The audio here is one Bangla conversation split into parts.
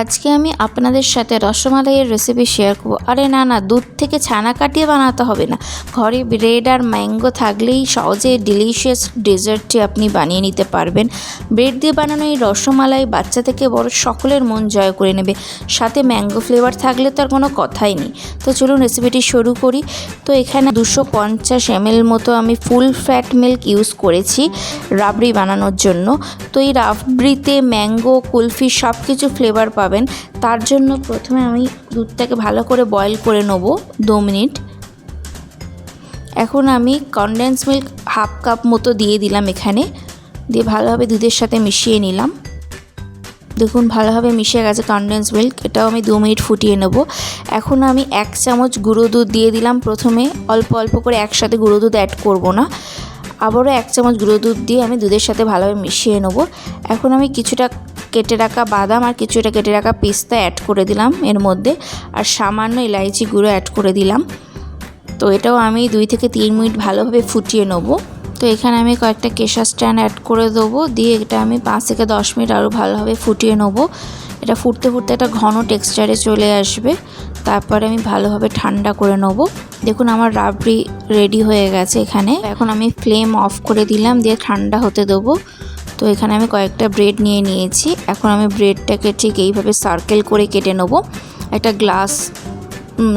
আজকে আমি আপনাদের সাথে রসমালাইয়ের রেসিপি শেয়ার করব। আরে না না, দুধ থেকে ছানা কাটিয়ে বানাতে হবে না। ঘরে ব্রেড আর ম্যাঙ্গো থাকলেই সহজে ডিলিশিয়াস ডেজার্টটি আপনি বানিয়ে নিতে পারবেন। ব্রেড দিয়ে বানানো এই রসমালাই বাচ্চা থেকে বড় সকলের মন জয় করে নেবে। সাথে ম্যাঙ্গো ফ্লেভার থাকলে তো আর কোনো কথাই নেই। তো চলুন রেসিপিটি শুরু করি। তো এখানে দুশো পঞ্চাশ এমএল মতো আমি ফুল ফ্যাট মিল্ক ইউজ করেছি রাবড়ি বানানোর জন্য। তো এই রাবড়িতে ম্যাঙ্গো কুলফি সব কিছু ফ্লেভার পাবেন। তার জন্য প্রথমে আমি দুধটাকে ভালো করে বয়েল করে নেব দু মিনিট। এখন আমি কনডেন্স মিল্ক হাফ কাপ মতো দিয়ে দিলাম এখানে। দিয়ে ভালোভাবে দুধের সাথে মিশিয়ে নিলাম। দেখুন, ভালোভাবে মিশে গেছে কনডেন্স মিল্ক এটাও আমি দু মিনিট ফুটিয়ে নেব। এখন আমি এক চামচ গুঁড়ো দুধ দিয়ে দিলাম। প্রথমে অল্প অল্প করে একসাথে গুঁড়ো দুধ অ্যাড করব না। আবারও এক চামচ গুঁড়ো দুধ দিয়ে আমি দুধের সাথে ভালোভাবে মিশিয়ে নেব। এখন আমি কিছুটা কেটে রাখা বাদাম আর কিছুটা কেটে রাখা পেস্তা অ্যাড করে দিলাম এর মধ্যে। আর সামান্য ইলাইচি গুঁড়ো অ্যাড করে দিলাম। তো এটাও আমি দুই থেকে তিন মিনিট ভালোভাবে ফুটিয়ে নেব। তো এখানে আমি কয়েকটা কেশা স্ট্যান্ড অ্যাড করে দেবো। দিয়ে এটা আমি পাঁচ থেকে দশ মিনিট আরও ভালোভাবে ফুটিয়ে নেব। এটা ফুটতে ফুটতে একটা ঘন টেক্সচারে চলে আসবে। তারপরে আমি ভালোভাবে ঠান্ডা করে নেব। দেখুন আমার রাবড়ি রেডি হয়ে গেছে এখানে। এখন আমি ফ্লেম অফ করে দিলাম। দিয়ে ঠান্ডা হতে দেবো। তো এখানে আমি কয়েকটা ব্রেড নিয়ে নিয়েছি। এখন আমি ব্রেডটাকে ঠিক এইভাবে সার্কেল করে কেটে নেব। একটা গ্লাস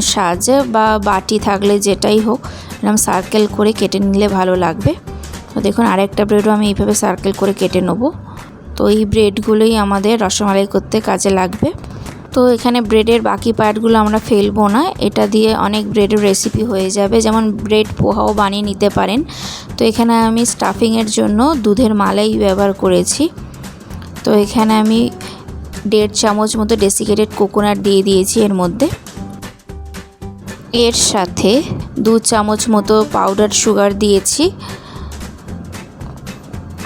সাহায্যে বা বাটি থাকলে যেটাই হোক, এরকম সার্কেল করে কেটে নিলে ভালো লাগবে। তো দেখুন, আরেকটা ব্রেডও আমি এইভাবে সার্কেল করে কেটে নেব। তো এই ব্রেডগুলোই আমাদের রসমালাই করতে কাজে লাগবে। তো এখানে ব্রেডের বাকি পার্টগুলো আমরা ফেলব না। এটা দিয়ে অনেক ব্রেডের রেসিপি হয়ে যাবে। যেমন ব্রেড পোহাও বানিয়ে নিতে পারেন। এখানে আমি স্টাফিংয়ের জন্য দুধের মালাই ব্যবহার করেছি। তো এখানে আমি দেড় চামচ মতো ডেসিকেটেড কোকোনাট দিয়ে দিয়েছি এর মধ্যে। এর সাথে দু চামচ মতো পাউডার সুগার দিয়েছি।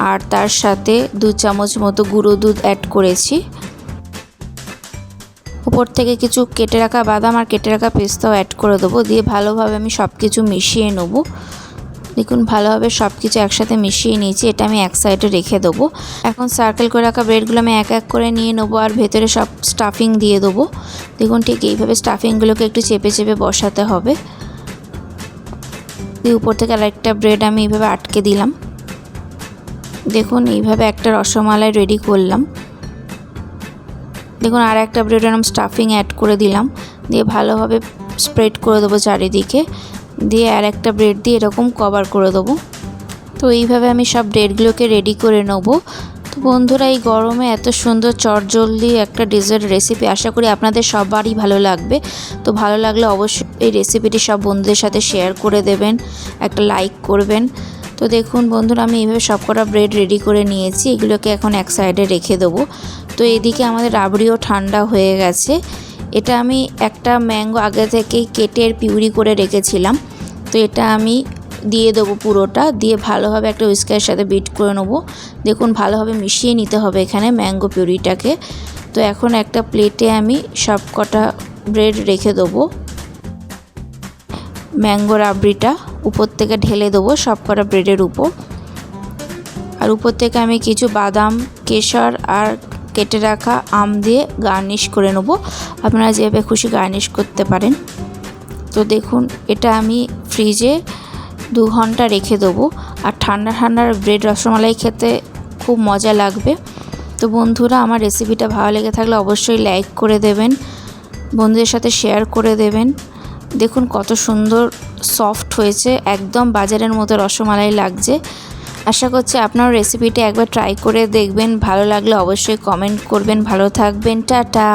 আর তার সাথে দু চামচ মতো গুঁড়ো দুধ অ্যাড করেছি। উপর থেকে কিছু কেটে রাখা বাদাম আর কেটে রাখা পেস্তাও অ্যাড করে দেবো। দিয়ে ভালোভাবে আমি সব কিছু মিশিয়ে নেব। দেখুন ভালোভাবে সব কিছু একসাথে মিশিয়ে নিয়েছি, এটা আমি এক সাইডে রেখে দেবো। এখন সার্কেল করে রাখা ব্রেডগুলো আমি এক এক করে নিয়ে নেব আর ভেতরে সব স্টাফিং দিয়ে দেবো। দেখুন ঠিক এইভাবে স্টাফিংগুলোকে একটু চেপে চেপে বসাতে হবে। দিয়ে উপর থেকে আরেকটা ব্রেড আমি এইভাবে আটকে দিলাম। দেখুন এইভাবে একটা রসমালাই রেডি করলাম। দেখুন আর একটা ব্রেড এরকম স্টাফিং অ্যাড করে দিলাম। দিয়ে ভালোভাবে স্প্রেড করে দেবো চারিদিকে। দিয়ে আর একটা ব্রেড দিয়ে এরকম কভার করে দেবো। তো এইভাবে আমি সব ব্রেডগুলোকে রেডি করে নেব। তো বন্ধুরা, এই গরমে এত সুন্দর চটজলদি একটা ডেজার্ট রেসিপি আশা করি আপনাদের সবারই ভালো লাগবে। তো ভালো লাগলে অবশ্যই এই রেসিপিটি সব বন্ধুদের সাথে শেয়ার করে দেবেন, একটা লাইক করবেন। তো দেখুন বন্ধুরা, আমি এইভাবে সবকটা ব্রেড রেডি করে নিয়েছি। এগুলোকে এখন এক সাইডে রেখে দেবো। তো এদিকে আমাদের রাবড়িও ঠান্ডা হয়ে গেছে। এটা আমি একটা ম্যাঙ্গো আগে থেকেই কেটে পিউরি করে রেখেছিলাম। তো এটা আমি দিয়ে দেবো পুরোটা, দিয়ে ভালোভাবে একটা উইস্কারের সাথে বিট করে নেব। দেখুন, ভালোভাবে মিশিয়ে নিতে হবে এখানে ম্যাঙ্গো পিউরিটাকে। তো এখন একটা প্লেটে আমি সব কটা ব্রেড রেখে দেবো। ম্যাঙ্গো রাবড়িটা উপর থেকে ঢেলে দেবো সব কটা ব্রেডের উপর। আর উপর থেকে আমি কিছু বাদাম, কেশর আর কেটে রাখা আম দিয়ে গার্নিশ করে নেব। আপনারা যেভাবে খুশি গার্নিশ করতে পারেন। তো দেখুন, এটা আমি ফ্রিজে দু ঘণ্টা রেখে দেবো। আর ঠান্ডা ঠান্ডার ব্রেড রসমালাই খেতে খুব মজা লাগবে। তো বন্ধুরা, আমার রেসিপিটা ভালো লেগে থাকলে অবশ্যই লাইক করে দেবেন, বন্ধুদের সাথে শেয়ার করে দেবেন। দেখুন কত সুন্দর সফট হয়েছে, একদম বাজারের মতো রসমালাই লাগছে। আশা করছি আপনার রেসিপিটা একবার ট্রাই করে দেখবেন। ভালো লাগলে অবশ্যই কমেন্ট করবেন। ভালো থাকবেন। টাটা।